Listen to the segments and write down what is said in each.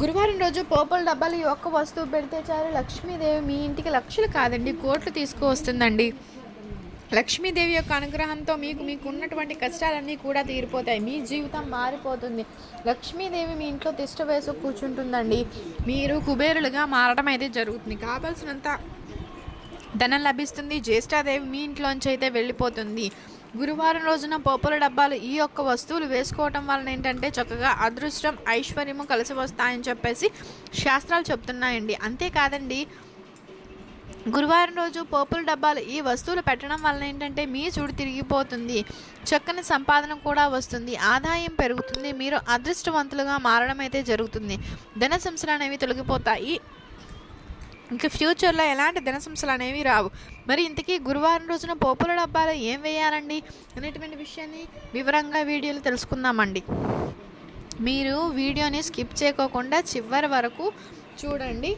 గురువారం రోజు పోపుల డబ్బాలు ఈ ఒక్క వస్తువు పెడితే చాలు. లక్ష్మీదేవి మీ ఇంటికి లక్షలు కాదండి కోట్లు తీసుకువస్తుందండి. లక్ష్మీదేవి యొక్క అనుగ్రహంతో మీకు మీకు ఉన్నటువంటి కష్టాలన్నీ కూడా తీరిపోతాయి. మీ జీవితం మారిపోతుంది. లక్ష్మీదేవి మీ ఇంట్లో తిష్ట వేసి కూర్చుంటుందండి. మీరు కుబేరులుగా మారడం అయితే జరుగుతుంది. కావాల్సినంత ధనం లభిస్తుంది. జ్యేష్ఠాదేవి మీ ఇంట్లోంచి అయితే వెళ్ళిపోతుంది. గురువారం రోజున పోపుల డబ్బాలు ఈ యొక్క వస్తువులు వేసుకోవటం వలన ఏంటంటే చక్కగా అదృష్టం ఐశ్వర్యము కలిసి వస్తాయని చెప్పేసి శాస్త్రాలు చెప్తున్నాయండి. అంతేకాదండి గురువారం రోజు పోపుల డబ్బాలు ఈ వస్తువులు పెట్టడం వలన ఏంటంటే మీ చూడు తిరిగిపోతుంది. చక్కని సంపాదన కూడా వస్తుంది. ఆదాయం పెరుగుతుంది. మీరు అదృష్టవంతులుగా మారడం అయితే జరుగుతుంది. ధన సంస్థలు అనేవి తొలగిపోతాయి. ఇంకా ఫ్యూచర్లో ఎలాంటి ధన సమస్యలు అనేవి రావు. మరి ఇంతకీ గురువారం రోజున పోపుల డబ్బాలో ఏం వేయాలండి? అనేటువంటి విషయాన్ని వివరంగా వీడియోలో తెలుసుకుందామండి. మీరు వీడియోని స్కిప్ చేయకోకుండా చివరి వరకు చూడండి.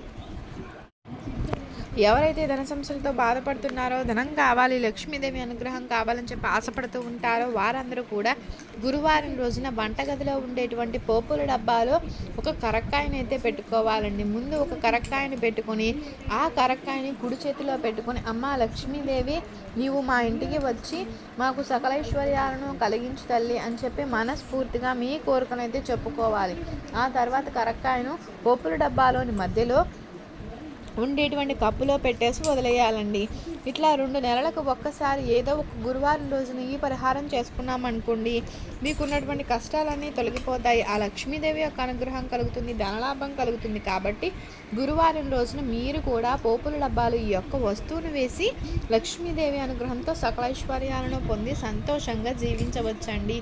ఎవరైతే ధన సమస్యలతో బాధపడుతున్నారో ధనం కావాలి లక్ష్మీదేవి అనుగ్రహం కావాలని చెప్పి ఆశపడుతూ ఉంటారో వారందరూ కూడా గురువారం రోజున వంటగదిలో ఉండేటువంటి పోపుల డబ్బాలో ఒక కరక్కాయని అయితే పెట్టుకోవాలండి. ముందు ఒక కరక్కాయని పెట్టుకొని ఆ కరక్కాయని కుడి చేతిలో పెట్టుకొని అమ్మ లక్ష్మీదేవి నీవు మా ఇంటికి వచ్చి మాకు సకలైశ్వర్యాలను కలిగించు తల్లి అని చెప్పి మనస్ఫూర్తిగా మీ కోరికనైతే చెప్పుకోవాలి. ఆ తర్వాత కరక్కాయను పోపుల డబ్బాలోని మధ్యలో ఉండేటువంటి కప్పులో పెట్టేసి వదిలేయాలండి. ఇట్లా రెండు నెలలకు ఒక్కసారి ఏదో ఒక గురువారం రోజున ఈ పరిహారం చేసుకున్నాం అనుకోండి మీకున్నటువంటి కష్టాలన్నీ తొలగిపోతాయి. ఆ లక్ష్మీదేవి యొక్క అనుగ్రహం కలుగుతుంది ధనలాభం కలుగుతుంది కాబట్టి గురువారం రోజున మీరు కూడా పోపుల డబ్బాలు ఈ యొక్క వస్తువును వేసి లక్ష్మీదేవి అనుగ్రహంతో సకలైశ్వర్యాలను పొంది సంతోషంగా జీవించవచ్చండి.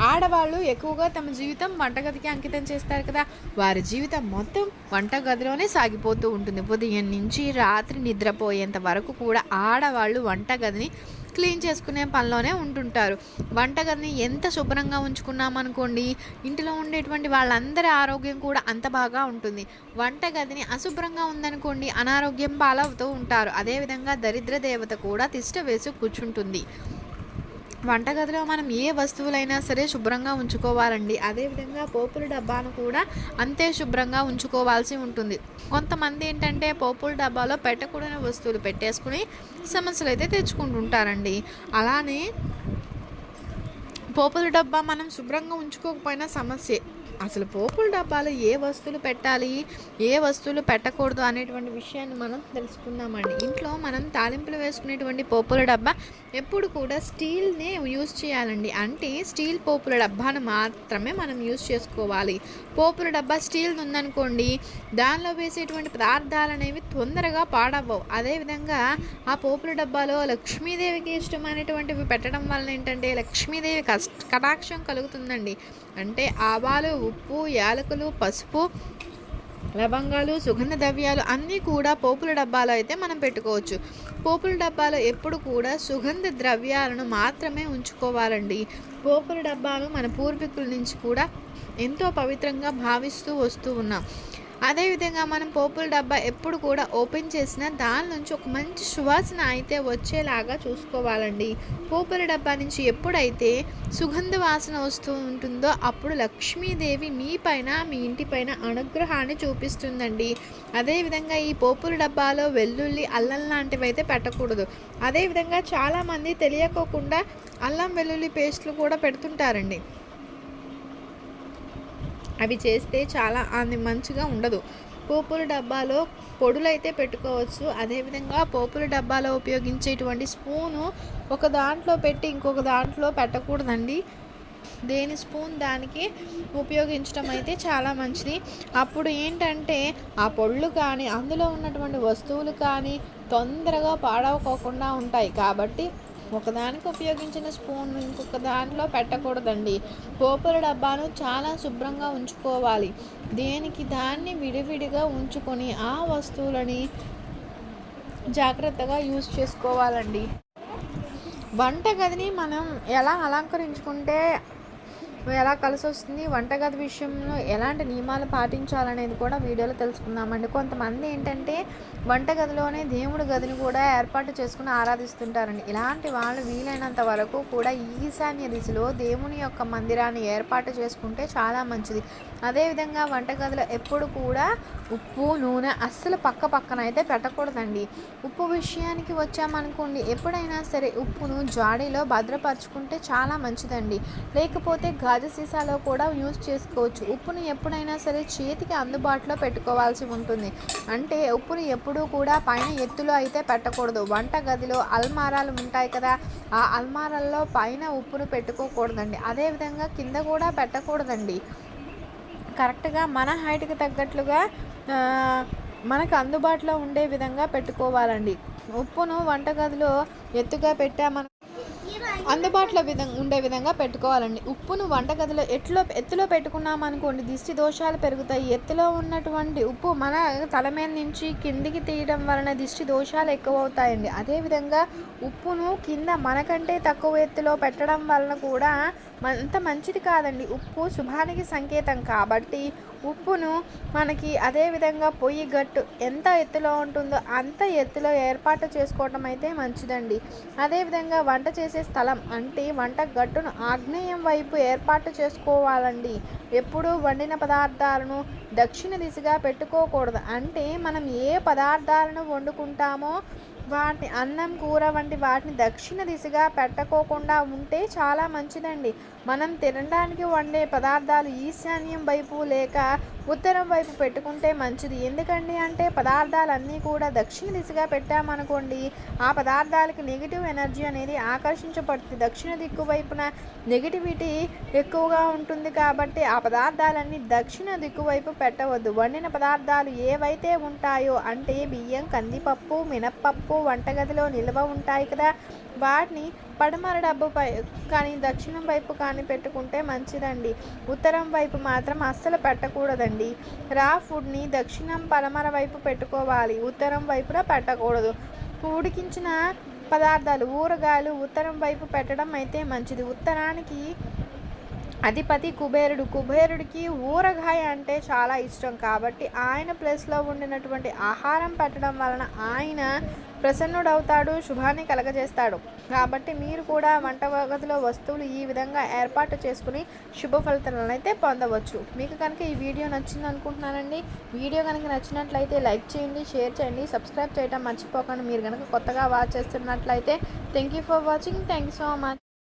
ఆడవాళ్ళు ఎక్కువగా తమ జీవితం వంటగదికి అంకితం చేస్తారు కదా. వారి జీవితం మొత్తం వంటగదిలోనే సాగిపోతూ ఉంటుంది. ఉదయం నుంచి రాత్రి నిద్రపోయేంత వరకు కూడా ఆడవాళ్ళు వంటగదిని క్లీన్ చేసుకునే పనిలోనే ఉంటుంటారు. వంటగదిని ఎంత శుభ్రంగా ఉంచుకున్నామనుకోండి ఇంటిలో ఉండేటువంటి వాళ్ళందరి ఆరోగ్యం కూడా అంత బాగా ఉంటుంది. వంటగదిని అశుభ్రంగా ఉందనుకోండి అనారోగ్యం పాలవుతూ ఉంటారు. అదేవిధంగా దరిద్ర దేవత కూడా తిష్ట వేసి కూర్చుంటుంది. వంటగదిలో మనం ఏ వస్తువులైనా సరే శుభ్రంగా ఉంచుకోవాలండి. అదేవిధంగా పోపుల డబ్బాను కూడా అంతే శుభ్రంగా ఉంచుకోవాల్సి ఉంటుంది. కొంతమంది ఏంటంటే పోపుల డబ్బాలో పెట్టకూడని వస్తువులు పెట్టేసుకుని సమస్యలు అయితే తెచ్చుకుంటుంటారండి. అలానే పోపుల డబ్బా మనం శుభ్రంగా ఉంచుకోకపోయినా సమస్యే. అసలు పోపుల డబ్బాలో ఏ వస్తువులు పెట్టాలి ఏ వస్తువులు పెట్టకూడదు అనేటువంటి విషయాన్ని మనం తెలుసుకుందామండి. ఇంట్లో మనం తాలింపులు వేసుకునేటువంటి పోపుల డబ్బా ఎప్పుడు కూడా స్టీల్నే యూజ్ చేయాలండి. అంటే స్టీల్ పోపుల డబ్బాను మాత్రమే మనం యూజ్ చేసుకోవాలి. పోపుల డబ్బా స్టీల్ ఉందనుకోండి దానిలో వేసేటువంటి పదార్థాలు అనేవి తొందరగా పాడవ్వవు. అదేవిధంగా ఆ పోపుల డబ్బాలో లక్ష్మీదేవికి ఇష్టమైనటువంటివి పెట్టడం వలన ఏంటంటే లక్ష్మీదేవి కష్ట కటాక్షం కలుగుతుందండి. అంటే ఆవాలు ఉప్పు యాలకులు పసుపు లవంగాలు సుగంధ ద్రవ్యాలు అన్నీ కూడా పోపుల డబ్బాలో అయితే మనం పెట్టుకోవచ్చు. పోపుల డబ్బాలో ఎప్పుడు కూడా సుగంధ ద్రవ్యాలను మాత్రమే ఉంచుకోవాలండి. పోపుల డబ్బాలు మన పూర్వీకుల నుంచి కూడా ఎంతో పవిత్రంగా భావిస్తూ వస్తూ ఉన్నాం. అదేవిధంగా మనం పోపుల డబ్బా ఎప్పుడు కూడా ఓపెన్ చేసినా దాని నుంచి ఒక మంచి సువాసన అయితే వచ్చేలాగా చూసుకోవాలండి. పోపుల డబ్బా నుంచి ఎప్పుడైతే సుగంధ వాసన వస్తూ ఉంటుందో అప్పుడు లక్ష్మీదేవి మీ పైన మీ ఇంటి పైన అనుగ్రహాన్ని చూపిస్తుందండి. అదేవిధంగా ఈ పోపుల డబ్బాలో వెల్లుల్లి అల్లం లాంటివి అయితే పెట్టకూడదు అదేవిధంగా చాలామంది తెలియకోకుండా అల్లం వెల్లుల్లి పేస్ట్లు కూడా పెడుతుంటారండి. అవి చేస్తే చాలా అది మంచిగా ఉండదు. పోపుల డబ్బాలో పొడులైతే పెట్టుకోవచ్చు. అదేవిధంగా పోపుల డబ్బాలో ఉపయోగించేటువంటి స్పూను ఒక దాంట్లో పెట్టి ఇంకొక దాంట్లో పెట్టకూడదండి. దేని స్పూన్ దానికి ఉపయోగించడం అయితే చాలా మంచిది. అప్పుడు ఏంటంటే ఆ పొళ్ళు కానీ అందులో ఉన్నటువంటి వస్తువులు కానీ తొందరగా పాడవకోకుండా ఉంటాయి. కాబట్టి ఒకదానికి ఉపయోగించిన స్పూన్ ఇంకొక దాంట్లో పెట్టకూడదండి. పోపుల డబ్బాను చాలా శుభ్రంగా ఉంచుకోవాలి. దేనికి దాన్ని విడివిడిగా ఉంచుకొని ఆ వస్తువులని జాగ్రత్తగా యూజ్ చేసుకోవాలండి. వంటగదిని మనం ఎలా అలంకరించుకుంటే ఎలా కలిసి వస్తుంది వంటగది విషయంలో ఎలాంటి నియమాలు పాటించాలనేది కూడా వీడియోలో తెలుసుకుందామండి. కొంతమంది ఏంటంటే వంటగదిలోనే దేవుడి గదిని కూడా ఏర్పాటు చేసుకుని ఆరాధిస్తుంటారండి. ఇలాంటి వాళ్ళు వీలైనంత వరకు కూడా ఈశాన్య దిశలో దేవుని యొక్క మందిరాన్ని ఏర్పాటు చేసుకుంటే చాలా మంచిది. అదేవిధంగా వంటగదిలో ఎప్పుడు కూడా ఉప్పు నూనె అస్సలు పక్క పక్కన అయితే పెట్టకూడదండి. ఉప్పు విషయానికి వచ్చామనుకోండి ఎప్పుడైనా సరే ఉప్పును జాడీలో భద్రపరచుకుంటే చాలా మంచిదండి. లేకపోతే గాజు సీసాలో కూడా యూజ్ చేసుకోవచ్చు. ఉప్పును ఎప్పుడైనా సరే చేతికి అందుబాటులో పెట్టుకోవాల్సి ఉంటుంది. అంటే ఉప్పును ఎప్పుడూ కూడా పైన ఎత్తులో అయితే పెట్టకూడదు. వంట గదిలో అల్మారాలు ఉంటాయి కదా ఆ అల్మారాల్లో పైన ఉప్పును పెట్టుకోకూడదండి. అదేవిధంగా కింద కూడా పెట్టకూడదండి. కరెక్ట్గా మన హైట్కి తగ్గట్లుగా మనకు అందుబాటులో ఉండే విధంగా పెట్టుకోవాలండి. ఉప్పును వంటగదిలో ఎత్తుగా పెట్టామను అందుబాటులో విధంగా ఉండే విధంగా పెట్టుకోవాలండి. ఉప్పును వంటగదిలో ఎట్లో ఎత్తులో పెట్టుకున్నామనుకోండి దిష్టి దోషాలు పెరుగుతాయి. ఎత్తులో ఉన్నటువంటి ఉప్పు మన తల మీద నుంచి కిందికి తీయడం వలన దిష్టి దోషాలు ఎక్కువ అవుతాయండి అదేవిధంగా ఉప్పును కింద మనకంటే తక్కువ ఎత్తులో పెట్టడం వలన కూడా అంత మంచిది కాదండి. ఉప్పు శుభానికి సంకేతం కాబట్టి ఉప్పును మనకి అదేవిధంగా పొయ్యి గట్టు ఎంత ఎత్తులో ఉంటుందో అంత ఎత్తులో ఏర్పాటు చేసుకోవటం అయితే మంచిదండి. అదేవిధంగా వంట చేసే స్థలం అంటే వంట గట్టును ఆగ్నేయం వైపు ఏర్పాటు చేసుకోవాలండి. ఎప్పుడూ వండిన పదార్థాలను దక్షిణ దిశగా పెట్టుకోకూడదు. అంటే మనం ఏ పదార్థాలను వండుకుంటామో వాటిని అన్నం కూర వంటి వాటిని దక్షిణ దిశగా పెట్టకోకుండా ఉంటే చాలా మంచిదండి. మనం తినడానికి వండే పదార్థాలు ఈశాన్యం వైపు లేక ఉత్తరం వైపు పెట్టుకుంటే మంచిది. ఎందుకండి అంటే పదార్థాలన్నీ కూడా దక్షిణ దిశగా పెట్టామనుకోండి ఆ పదార్థాలకి నెగిటివ్ ఎనర్జీ అనేది ఆకర్షించబడుతుంది. దక్షిణ దిక్కు వైపున నెగిటివిటీ ఎక్కువగా ఉంటుంది కాబట్టి ఆ పదార్థాలన్నీ దక్షిణ దిక్కు వైపు పెట్టవద్దు. వండిన పదార్థాలు ఏవైతే ఉంటాయో అంటే బియ్యం కందిపప్పు మినప్పప్పు వంటగదిలో నిల్వ ఉంటాయి కదా వాటిని పడమర డబ్బుపై కానీ దక్షిణం వైపు కానీ పెట్టుకుంటే మంచిదండి. ఉత్తరం వైపు మాత్రం అస్సలు పెట్టకూడదండి. రా ఫుడ్ని దక్షిణం పడమర వైపు పెట్టుకోవాలి. ఉత్తరం వైపున పెట్టకూడదు. ఉడికించిన పదార్థాలు ఊరగాయలు ఉత్తరం వైపు పెట్టడం అయితే మంచిది. ఉత్తరానికి అధిపతి కుబేరుడు. కుబేరుడికి ఊరగాయ అంటే చాలా ఇష్టం. కాబట్టి ఆయన ప్లేస్లో ఉండినటువంటి ఆహారం పెట్టడం వలన ఆయన ప్రసన్నుడవుతాడు శుభాన్ని కలగజేస్తాడు. కాబట్టి మీరు కూడా వంట గదిలో వస్తువులు ఈ విధంగా ఏర్పాటు చేసుకుని శుభ ఫలితాలను అయితే పొందవచ్చు. మీకు కనుక ఈ వీడియో నచ్చింది అనుకుంటున్నానండి. వీడియో కనుక నచ్చినట్లయితే లైక్ చేయండి షేర్ చేయండి సబ్స్క్రైబ్ చేయడం మర్చిపోకండి. మీరు కనుక కొత్తగా వాచ్ చేస్తున్నట్లయితే thank you for watching thank you so much